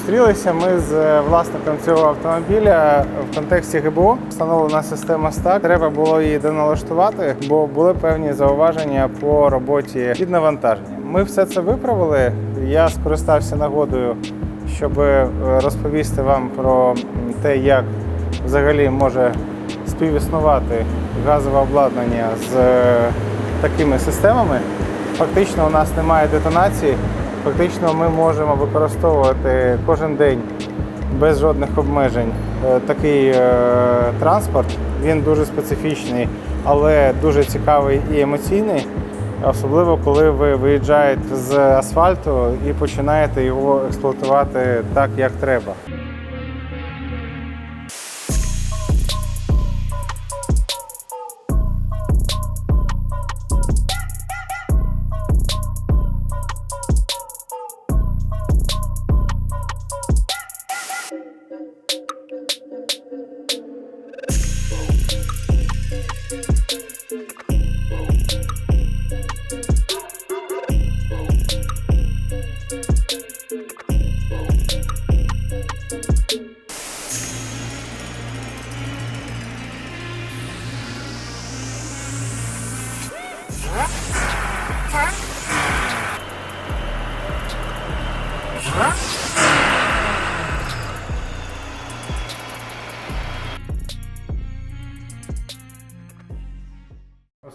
Зустрілися ми з е, власником цього автомобіля в контексті ГБО. Встановлена система стак. Треба було її доналаштувати, бо були певні зауваження по роботі під навантаження. Ми все це виправили. Я скористався нагодою, щоб е, розповісти вам про те, як взагалі може співіснувати газове обладнання з е, такими системами. Фактично, у нас немає детонації. Фактично, ми можемо використовувати кожен день без жодних обмежень е, такий е, транспорт. Він дуже специфічний, але дуже цікавий і емоційний. Особливо коли ви виїжджаєте з асфальту і починаєте його експлуатувати так, як треба.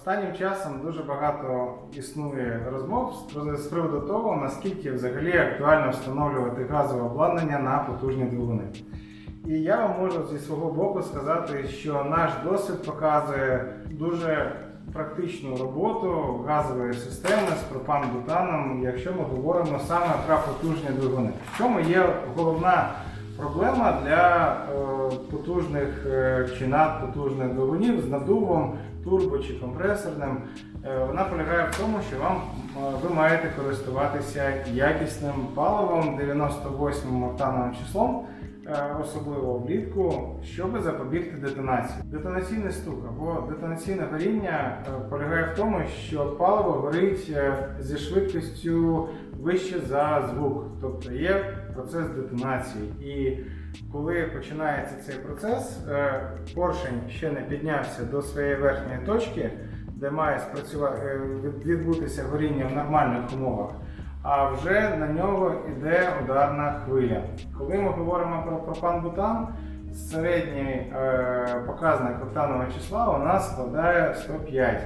Останнім часом дуже багато існує розмов з- приводу того, наскільки взагалі актуально встановлювати газове обладнання на потужні двигуни. І я вам можу зі свого боку сказати, що наш досвід показує дуже практичну роботу газової системи з пропан-бутаном, якщо ми говоримо саме про потужні двигуни. В чому є головна проблема для е, потужних е, чи надпотужних двигунів з надувом, турбо чи компресорним? Е, вона полягає в тому, що вам ви маєте користуватися якісним паливом 98 октановим числом. Е, особливо влітку, щоб запобігти детонації. Детонаційний стук або детонаційне горіння е, полягає в тому, що паливо горить е, зі швидкістю вище за звук, тобто є процес детонації. І коли починається цей процес, поршень ще не піднявся до своєї верхньої точки, де має відбутися горіння в нормальних умовах а вже на нього йде ударна хвиля. Коли ми говоримо про пропан-бутан, середній е, показник октанового числа у нас складає 105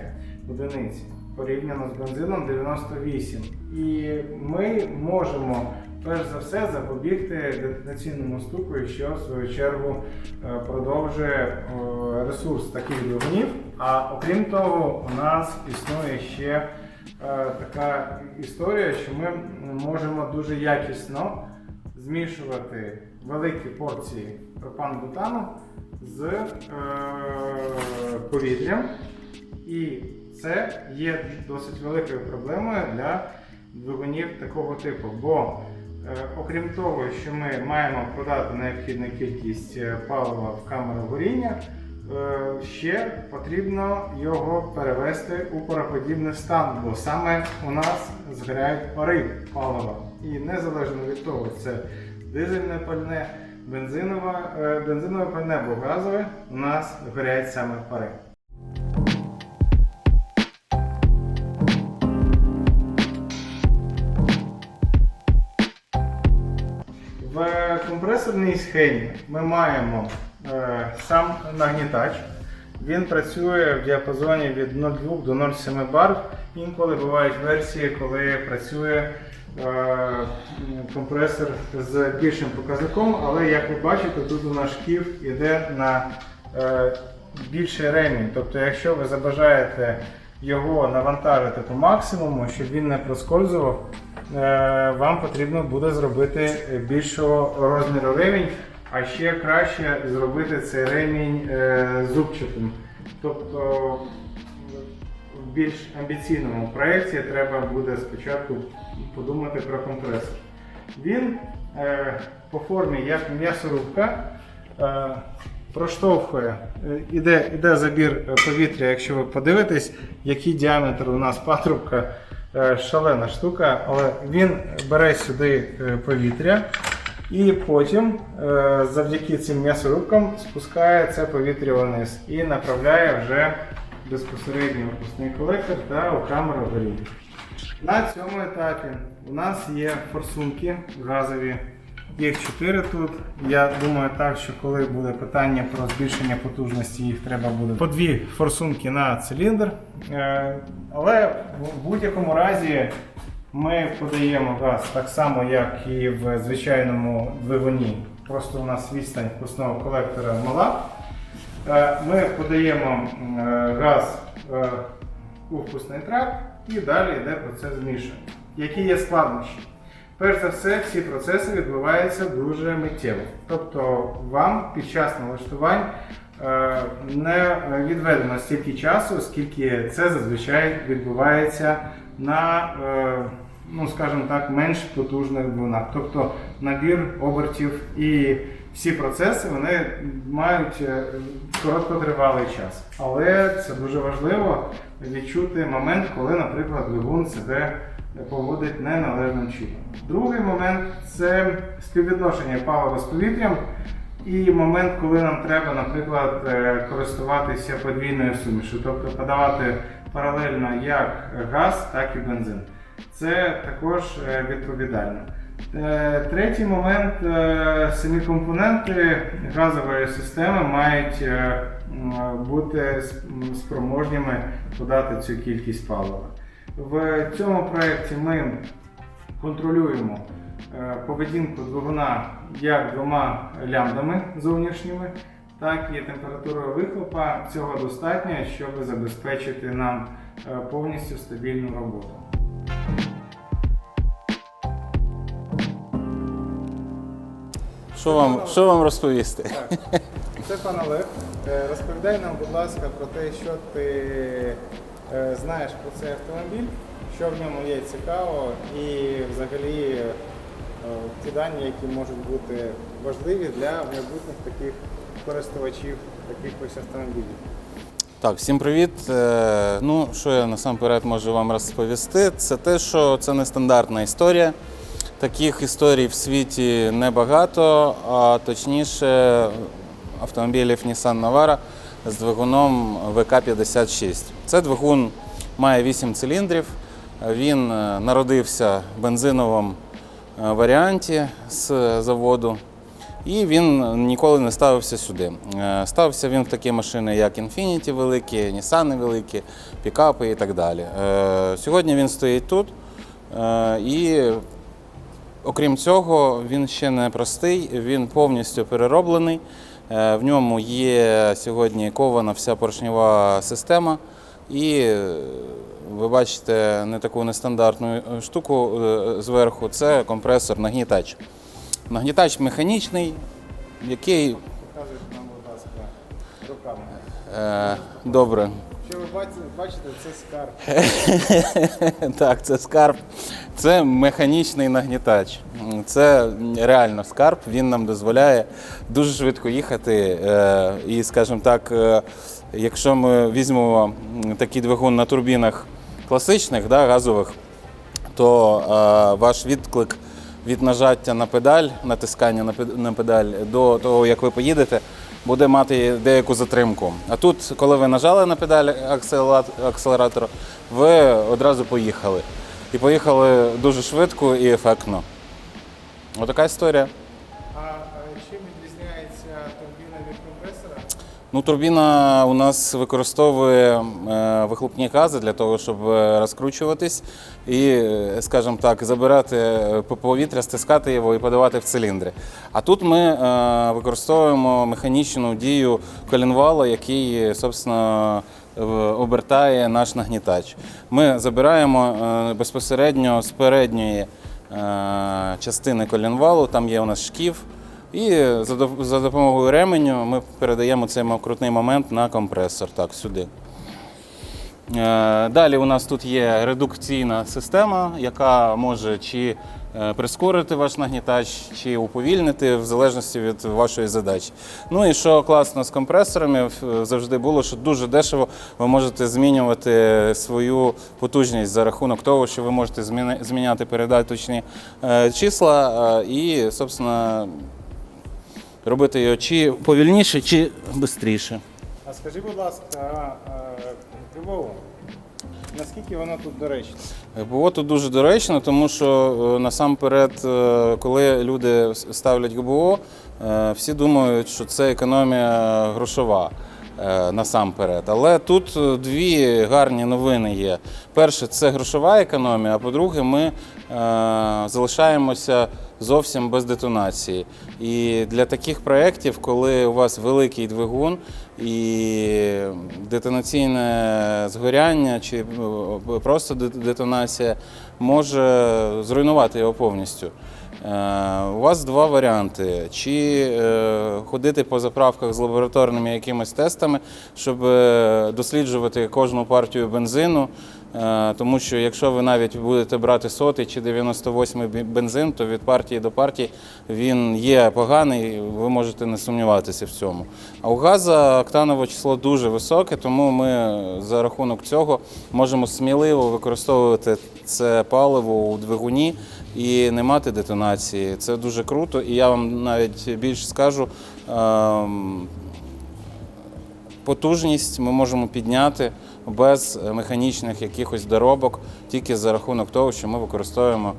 одиниць порівняно з бензином 98. І ми можемо перш за все запобігти детонаційному стуку, що в свою чергу е, продовжує е, ресурс таких двигунів. А окрім того, у нас існує ще така історія, що ми можемо дуже якісно змішувати великі порції пропан-бутану з е, повітрям. І це є досить великою проблемою для двигунів такого типу. Бо е, окрім того, що ми маємо подати необхідну кількість е, палива в камеру горіння, е, ще потрібно його перевести у пароподібний стан, бо саме у нас згоряють пари палива. І незалежно від того, це дизельне пальне, бензинове, е, бензинове пальне або газове, у нас горять саме пари. В компресорній схемі ми маємо е, сам нагнітач. Він працює в діапазоні від 0,2 до 0,7 бар. Інколи бувають версії, коли працює е, компресор з більшим показником, але як ви бачите, тут у нас шків іде на е, більший ремінь. Тобто, якщо ви забажаєте його навантажити по максимуму, щоб він не проскользував, е, вам потрібно буде зробити більшого розміру ремінь, а ще краще зробити цей ремінь е, зубчатим. Тобто в більш амбіційному проєкті треба буде спочатку подумати про компресор. Він е, по формі як м'ясорубка. Е, проштовхує, іде, іде забір повітря, якщо ви подивитесь, який діаметр у нас патрубка, шалена штука, але він бере сюди повітря, І потім е, завдяки цим м'ясорубкам спускає це повітря вниз і направляє вже безпосередньо в пустний колектор та у камеру горіння. На цьому етапі у нас є форсунки газові. Їх чотири тут. Я думаю так, що коли буде питання про збільшення потужності, їх треба буде по дві форсунки на циліндр. Е, Але в будь-якому разі ми подаємо газ так само, як і в звичайному двигуні. Просто у нас відстань впускного колектора мала. Е, Ми подаємо е, газ е, у впускний тракт і далі йде процес змішування. Які є складнощі? Перш за все, всі процеси відбуваються дуже миттєво. Тобто вам під час налаштувань не відведено стільки часу, скільки це зазвичай відбувається на, е, ну скажімо так, менш потужних двигунах. Тобто набір обертів і всі процеси вони мають е, короткотривалий час. Але це дуже важливо відчути момент, коли, наприклад, двигун себе поводить неналежним чином. Другий момент це співвідношення палива з повітрям. І момент, коли нам треба, наприклад, е, користуватися подвійною сумішю, тобто подавати паралельно як газ, так і бензин. Це також е, відповідально. Е, Третій момент е, самі компоненти газової системи мають бути сп- спроможніми подати цю кількість палива. В цьому проєкті ми контролюємо поведінку двигуна як двома лямбдами зовнішніми, так і температурою вихлопа. Цього достатньо, щоб забезпечити нам е, повністю стабільну роботу. Що вам, що вам розповісти? Так, це пан Олег. Е, Розповідай нам, будь ласка, про те, що ти е, знаєш про цей автомобіль, що в ньому є цікаво, і взагалі ті дані, які можуть бути важливі для майбутніх таких користувачів таких ось автомобілів. Так, всім привіт. Е, Ну, що я насамперед можу вам розповісти, це те, що це нестандартна історія. Таких історій в світі небагато, а точніше автомобілів Nissan Navara з двигуном ВК-56. Це двигун має 8 циліндрів. Він е, народився в бензиновому е, варіанті з заводу. І він ніколи не ставився сюди. Е, Ставився він в такі машини, як Infiniti великі, Nissan великі, пікапи і так далі. Е, Сьогодні він стоїть тут. е, І окрім цього, він ще не простий, він повністю перероблений. В ньому є сьогодні кована вся поршнева система. І ви бачите не таку нестандартну штуку зверху. Це компресор нагнітач. Нагнітач механічний, який. Показуйте нам, будь ласка, руками. Е, добре. Що ви бачите, бачите, це скарб. так, це скарб. Це механічний нагнітач. Це реально скарб. Він нам дозволяє дуже швидко їхати. Е, і, скажімо так, е, якщо ми візьмемо такий двигун на турбінах класичних, да, газових, то е, ваш відклик від нажаття на педаль, натискання на педаль до того, як ви поїдете, буде мати деяку затримку. А тут, коли ви нажали на педаль акселера- акселератора, ви одразу поїхали. І поїхали дуже швидко і ефектно. Отака історія. Ну, турбіна у нас використовує е, вихлопні гази для того, щоб е, розкручуватись і, е, скажімо так, забирати повітря, стискати його і подавати в циліндри. А тут ми використовуємо механічну дію колінвала, який, собственно, обертає наш нагнітач. Ми забираємо безпосередньо з передньої частини колінвалу, там є у нас шків. І за, допомогою ременю ми передаємо цей крутний момент на компресор, так, сюди. Е, Далі у нас тут є редукційна система, яка може чи е, прискорити ваш нагнітач чи уповільнити в залежності від вашої задачі. Ну і що класно з компресорами завжди було, що дуже дешево ви можете змінювати свою потужність за рахунок того, що ви можете зміняти передаточні е, числа і, собственно, робити його чи повільніше, чи швидше. А скажи, будь ласка, ГБО, наскільки воно тут доречно? ГБО тут дуже доречно, тому що е, насамперед, е, коли люди ставлять ГБО, е, всі думають, що це економія грошова. Е, Насамперед, але тут е, дві гарні новини є. Перше, це грошова економія. А по-друге, ми е, залишаємося зовсім без детонації. І для таких проєктів, коли у вас великий двигун і детонаційне згоряння чи просто детонація може зруйнувати його повністю. Е, У вас два варіанти: чи е, ходити по заправках з лабораторними якимись тестами, щоб е, досліджувати кожну партію бензину. Тому що якщо ви навіть будете брати сотий чи 98 бі- бензин, то від партії до партії він є поганий, ви можете не сумніватися в цьому. А у газа октанове число дуже високе, тому ми за рахунок цього можемо сміливо використовувати це паливо у двигуні і не мати детонації. Це дуже круто. І я вам навіть більше скажу. ем, потужність ми можемо підняти без механічних якихось доробок, тільки за рахунок того, що ми використовуємо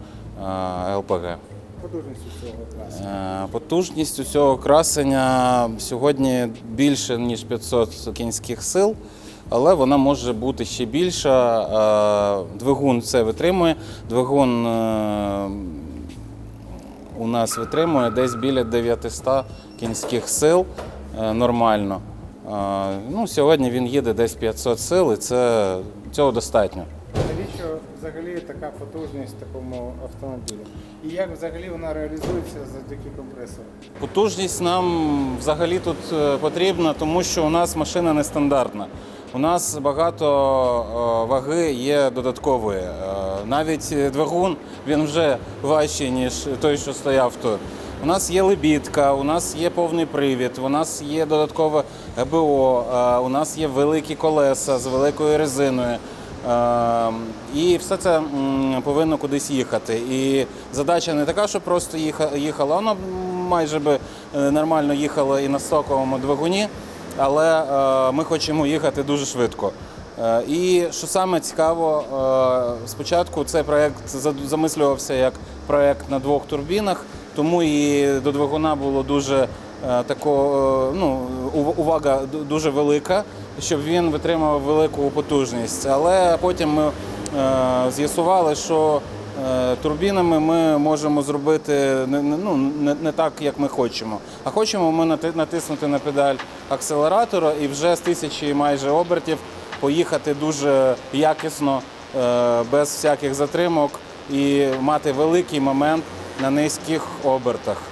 е, ЛПГ. Потужністю цього класу. Е, Потужність у цього красення сьогодні більше ніж 500 кінських сил, але вона може бути ще більша. Е, Двигун це витримує. Двигун е, у нас витримує десь біля 900 кінських сил е, нормально. Ну, сьогодні він їде десь 500 сил, і це, цього достатньо. Навіщо взагалі така потужність в такому автомобілі? І як взагалі вона реалізується завдяки компресору? Потужність нам взагалі тут потрібна, тому що у нас машина нестандартна. У нас багато е, ваги є додаткової. Е, Навіть двигун він вже важчий, ніж той, що стояв тут. У нас є лебідка, у нас є повний привід, у нас є додаткове ГБО, е, у нас є великі колеса з великою резиною. І все це повинно кудись їхати. І задача не така, що просто їха- їхала, вона майже би нормально їхала і на стоковому двигуні, але е, ми хочемо їхати дуже швидко. Е, І що саме цікаво, е, спочатку цей проект замислювався як проект на двох турбінах, тому і до двигуна було дуже тако, ну, увага дуже велика, щоб він витримав велику потужність. Але потім ми з'ясували, що турбінами ми можемо зробити ну, не, так, як ми хочемо. А хочемо ми нати- натиснути на педаль акселератора і вже з тисячі майже обертів поїхати дуже якісно, е, без всяких затримок і мати великий момент на низьких обертах.